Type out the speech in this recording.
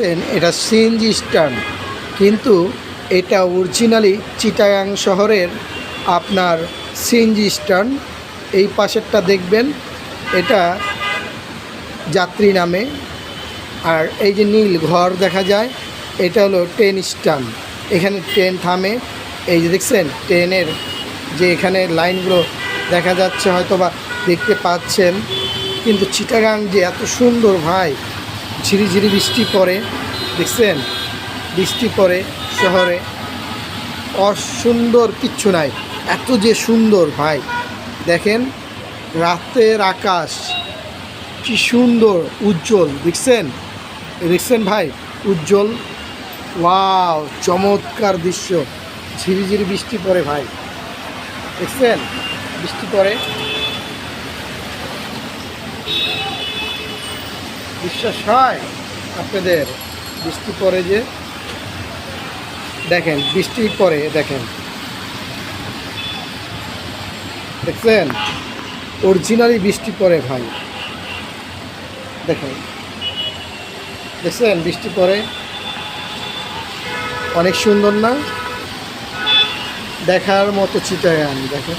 দেখছেন এটা CNG stand কিন্তু এটা অরিজিনালি চিটাগাং শহরের আপনার সিএনজি স্ট্যান্ড এই পাশেরটা দেখবেন, এটা যাত্রী নামে। আর এই যে নীল ঘর দেখা যায়, এটা হলো ট্রেন স্ট্যান্ড এখানে ট্রেন থামে। এই যে দেখছেন, ট্রেনের যে এখানে লাইনগুলো দেখা যাচ্ছে হয়তো বা দেখতে পাচ্ছেন। কিন্তু চিটাগাং যে এত সুন্দর ভাই ঝিরিঝিরি বৃষ্টি পড়ে, দেখছেন? বৃষ্টি পড়ে শহরে। অসুন্দর কিচ্ছু নাই। এত যে সুন্দর ভাই। দেখেন, রাতের আকাশ কি সুন্দর, উজ্জ্বল, দেখছেন? দেখছেন ভাই, উজ্জ্বল। ওয়াও, চমৎকার দৃশ্য। ঝিরিঝিরি বৃষ্টি পড়ে ভাই। দেখছেন? বৃষ্টি পড়ে। বিশ্বাস হয় আপনাদের? বৃষ্টি পড়ে যে, দেখেন, বৃষ্টি পরে, দেখেন। দেখছেন? অরিজিনালি বৃষ্টি পড়ে ভাই। দেখেন। দেখছেন? বৃষ্টি পরে। অনেক সুন্দর না? দেখার মতো চিটাগান দেখেন।